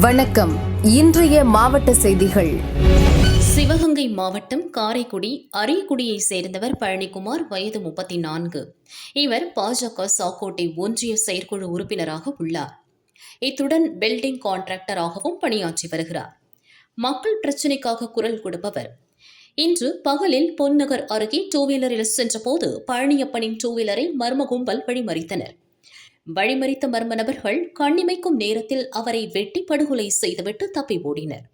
வணக்கம். இன்றைய மாவட்ட செய்திகள். சிவகங்கை மாவட்டம் காரைக்குடி அரியக்குடியை சேர்ந்தவர் பழனிக்குமார் வயது முப்பத்தி நான்கு இவர் பாஜக சாக்கோட்டை ஒன்றிய செயற்குழு உறுப்பினராக உள்ளார். இத்துடன் பில்டிங் கான்ட்ராக்டராகவும் பணியாற்றி வருகிறார். மக்கள் பிரச்சினைக்காக குரல் கொடுப்பவர். இன்று பகலில் பொன்னகர் அருகே டூ வீலரில் சென்றபோது பழனியப்பனின் டூ வீலரை மர்ம கும்பல் வழிமறித்தனர். வழிமறித்த மர்ம நபர்கள் கண்ணிமைக்கும் நேரத்தில் அவரை வெட்டி படுகொலை செய்துவிட்டு தப்பி ஓடினர்.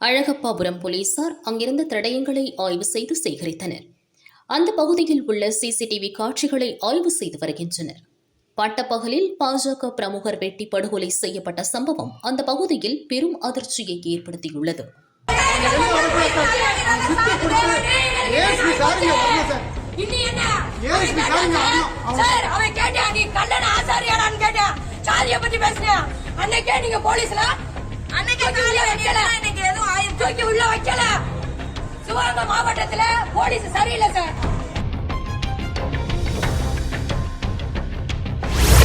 அழகப்பாபுரம் போலீசார் அங்கிருந்த தடயங்களை ஆய்வு செய்து சேகரித்தனர். அந்த பகுதியில் உள்ள சிசிடிவி காட்சிகளை ஆய்வு செய்து வருகின்றனர். பட்டப்பகலில் பாஜக பிரமுகர் வெட்டி படுகொலை செய்யப்பட்ட சம்பவம் அந்த பகுதியில் பெரும் அதிர்ச்சியை ஏற்படுத்தியுள்ளது. இன்னி என்ன? சார் அவன் கேட்டான் நீ கல்லண ஆசாரியாடான்னு கேட்டான் சாதிய பத்தி பேசுனியா அன்னைக்கே நீங்க போலீஸ்ல அன்னைக்கே உள்ள வைக்கல. இன்னைக்கு எதுவும் ஆயும் தூக்கி உள்ள வைக்கல. சிவகங்கை மாவட்டத்துல போலீஸ் சரியில்லை சார்.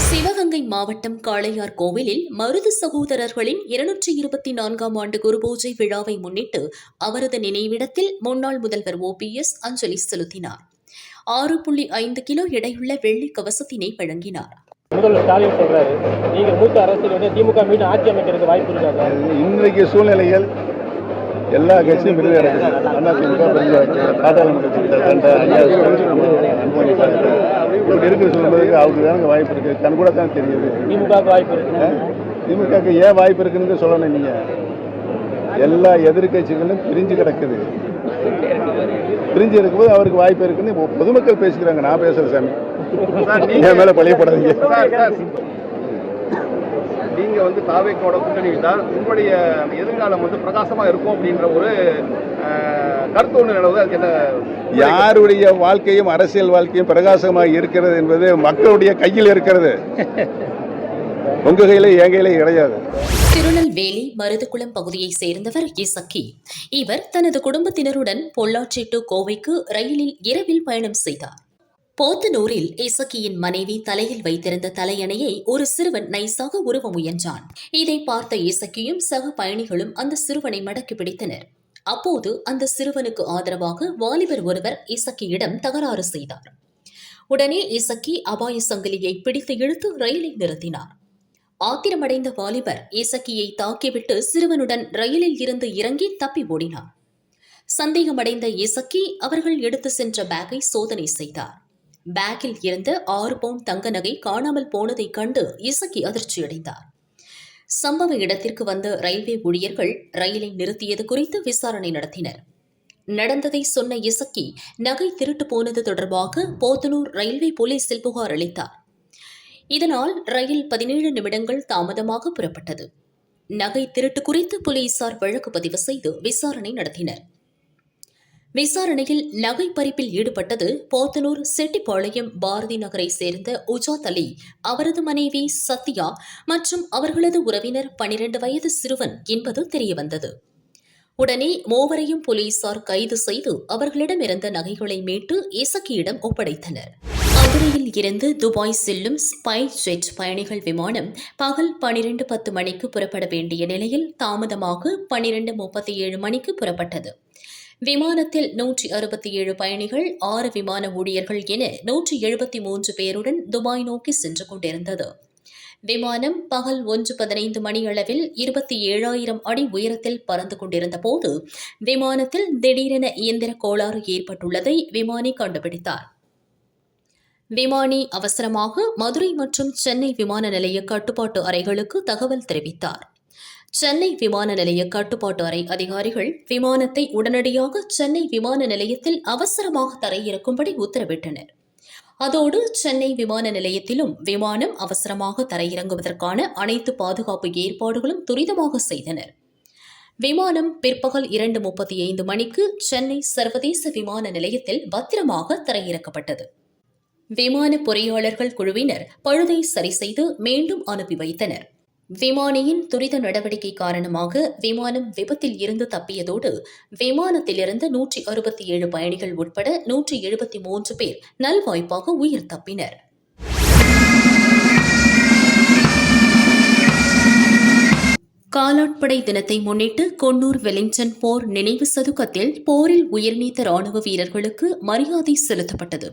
சிவகங்கை மாவட்டம் காளையார் கோவிலில் மருது சகோதரர்களின் இருநூற்றி இருபத்தி நான்காம் ஆண்டு குருபூஜை விழாவை முன்னிட்டு அவரது நினைவிடத்தில் முன்னாள் முதல்வர் ஓபிஎஸ் அஞ்சலி செலுத்தினார். ஆறு புள்ளி ஐந்து கிலோ எடையுள்ள வெள்ளி கவசத்தினை வழங்கினார். முதல்வர் ஸ்டாலின் சொல்றாரு நீங்க மூத்த அரசியல் வந்து திமுக மீண்டும் ஆட்சி அமைக்கிறதுக்கு வாய்ப்பு இருக்காங்க இன்றைக்கு சூழ்நிலைகள் எல்லா கட்சியும் திமுக அனுமதித்தாங்க இப்படி இருக்கிற சூழ்நிலைக்கு அவருக்கு தானங்க வாய்ப்பு இருக்கு. கண் கூட தான் தெரியுது. திமுகவுக்கு வாய்ப்பு இருக்கு. திமுகக்கு ஏன் வாய்ப்பு இருக்குன்னு சொல்லணும் நீங்க. எல்லா எதிர்க்கட்சிகளும் பிரிஞ்சு கிடக்குது. பிரிஞ்சு இருக்கும்போது அவருக்கு வாய்ப்பு இருக்குன்னு பொதுமக்கள் பேசிக்கிறாங்க நான் பேசுறேன் சாமி. என் மேல பழிய போடாதீங்க நீங்க வந்து தாவேக்கோட கூட்டணி தான் உங்களுடைய எதிர்காலம் வந்து பிரகாசமா இருக்கும் அப்படின்ற ஒரு கருத்து ஒன்று நிலவுது. அதுக்கு என்ன யாருடைய வாழ்க்கையும் அரசியல் வாழ்க்கையும் பிரகாசமாக இருக்கிறது என்பது மக்களுடைய கையில் இருக்கிறது. உங்க கையில என் கையில கிடையாது. திருநெல்வேலி மருதுகுளம் பகுதியைச் சேர்ந்தவர் இசக்கி. இவர் தனது குடும்பத்தினருடன் பொள்ளாச்சி டு கோவைக்கு ரயிலில் இரவில் பயணம் செய்தார். போத்தனூரில் இசக்கியின் மனைவி தலையில் வைத்திருந்த தலையணையை ஒரு சிறுவன் நைசாக உருவ முயன்றான். இதை பார்த்த இசக்கியும் சக பயணிகளும் அந்த சிறுவனை மடக்கி பிடித்தனர். அப்போது அந்த சிறுவனுக்கு ஆதரவாக வாலிபர் ஒருவர் இசக்கியிடம் தகராறு செய்தார். உடனே இசக்கி அபாய சங்கிலியை பிடித்து இழுத்து ரயிலை நிறுத்தினார். ஆத்திரமடைந்த வாலிபர் இசக்கியை தாக்கிவிட்டு சிறுவனுடன் ரயிலில் இருந்து இறங்கி தப்பி ஓடினார். சந்தேகமடைந்த இசக்கி அவர்கள் எடுத்து சென்ற பேக்கை சோதனை செய்தார். பேக்கில் இருந்த ஆறு பவுன் தங்க நகை காணாமல் போனதைக் கண்டு இசக்கி அதிர்ச்சியடைந்தார் சம்பவ இடத்திற்கு வந்த ரயில்வே ஊழியர்கள் ரயிலை நிறுத்தியது குறித்து விசாரணை நடத்தினர். நடந்ததை சொன்ன இசக்கி நகை திருட்டு போனது தொடர்பாக போத்தனூர் ரயில்வே போலீசில் புகார் அளித்தார். இதனால் ரயில் பதினேழு நிமிடங்கள் தாமதமாக புறப்பட்டது. நகை திருட்டு குறித்து போலீசார் வழக்கு பதிவு செய்து விசாரணை நடத்தினர். விசாரணையில் நகை பறிப்பில் ஈடுபட்டது போத்தனூர் செட்டிப்பாளையம் பாரதி நகரை சேர்ந்த உஜாத் அலி அவரது மனைவி சத்யா மற்றும் அவர்களது உறவினர் பனிரெண்டு வயது சிறுவன் என்பது தெரியவந்தது. உடனே மூவரையும் போலீசார் கைது செய்து அவர்களிடமிருந்த நகைகளை மீட்டு இசக்கியிடம் ஒப்படைத்தனர். மதுரையில் இருந்து துபாய் செல்லும் ஸ்பை ஜெட் பயணிகள் விமானம் பகல் பனிரெண்டு பத்து மணிக்கு புறப்பட வேண்டிய நிலையில் தாமதமாக பனிரெண்டு முப்பத்தி ஏழு மணிக்கு புறப்பட்டது. விமானத்தில் நூற்றி அறுபத்தி ஏழு பயணிகள் ஆறு விமான ஊழியர்கள் என நூற்றி எழுபத்தி மூன்று பேருடன் துபாய் நோக்கி சென்று கொண்டிருந்தது. விமானம் பகல் ஒன்று பதினைந்து மணியளவில் இருபத்தி ஏழாயிரம் அடி உயரத்தில் பறந்து கொண்டிருந்த போது விமானத்தில் திடீரென இயந்திர கோளாறு ஏற்பட்டுள்ளதை விமானி கண்டுபிடித்தார். விமானி அவசரமாக மதுரை மற்றும் சென்னை விமான நிலைய கட்டுப்பாட்டு அறைகளுக்கு தகவல் தெரிவித்தார். சென்னை விமான நிலைய கட்டுப்பாட்டு அறை அதிகாரிகள் விமானத்தை உடனடியாக சென்னை விமான நிலையத்தில் அவசரமாக தரையிறக்கும்படி உத்தரவிட்டனர். அதோடு சென்னை விமான நிலையத்திலும் விமானம் அவசரமாக தரையிறங்குவதற்கான அனைத்து பாதுகாப்பு ஏற்பாடுகளும் துரிதமாக செய்தனர். விமானம் பிற்பகல் இரண்டு முப்பத்தி ஐந்து மணிக்கு சென்னை சர்வதேச விமான நிலையத்தில் பத்திரமாக தரையிறக்கப்பட்டது. விமான பொறியாளர்கள் குழுவினர் பழுதை சரி செய்து மீண்டும் அனுப்பி வைத்தனர். விமானியின் துரித நடவடிக்கை காரணமாக விமானம் விபத்தில் இருந்து தப்பியதோடு விமானத்திலிருந்து நூற்றி அறுபத்தி ஏழு பயணிகள் உட்பட நூற்றி எழுபத்தி மூன்று பேர் நல்வாய்ப்பாக உயிர் தப்பினர். காலாட்படை தினத்தை முன்னிட்டு கொன்னூர் வெலிங்டன் போர் நினைவு சதுக்கத்தில் போரில் உயிர்நீத்த ராணுவ வீரர்களுக்கு மரியாதை செலுத்தப்பட்டது.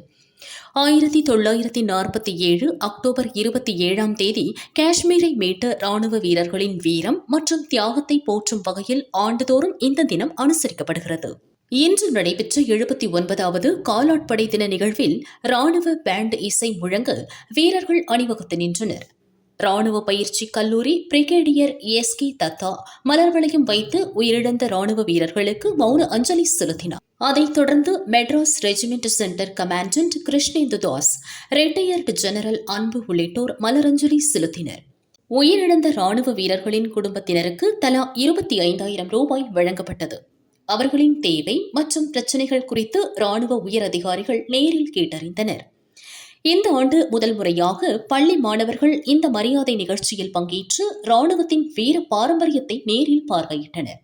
ஆயிரத்தி தொள்ளாயிரத்தி நாற்பத்தி ஏழு அக்டோபர் இருபத்தி ஏழாம் தேதி காஷ்மீரை மீட்ட ராணுவ வீரர்களின் வீரம் மற்றும் தியாகத்தை போற்றும் வகையில் ஆண்டுதோறும் இந்த தினம் அனுசரிக்கப்படுகிறது. இன்று நடைபெற்ற எழுபத்தி ஒன்பதாவது காலாட்படை தின நிகழ்வில் ராணுவ பேண்ட் இசை முழங்க வீரர்கள் அணிவகுத்து நின்றனர். ராணுவ பயிற்சி கல்லூரி பிரிகேடியர் எஸ் கே தத்தா மலர் வளையம் வைத்து உயிரிழந்த ராணுவ வீரர்களுக்கு மௌன அஞ்சலி செலுத்தினார். அதைத் தொடர்ந்து Madras regiment centre commandant Krishnendu Das retired general Anbu உள்ளிட்டோர் மலரஞ்சலி செலுத்தினர். உயிரிழந்த ராணுவ வீரர்களின் குடும்பத்தினருக்கு தலா இருபத்தி ஐந்தாயிரம் ரூபாய் வழங்கப்பட்டது. அவர்களின் தேவை மற்றும் பிரச்சினைகள் குறித்து ராணுவ உயர் அதிகாரிகள் நேரில் கேட்டறிந்தனர். இந்த ஆண்டு முதல் முறையாக பள்ளி மாணவர்கள் இந்த மரியாதை நிகழ்ச்சியில் பங்கேற்று ராணுவத்தின் வீர பாரம்பரியத்தை நேரில் பார்வையிட்டனர்.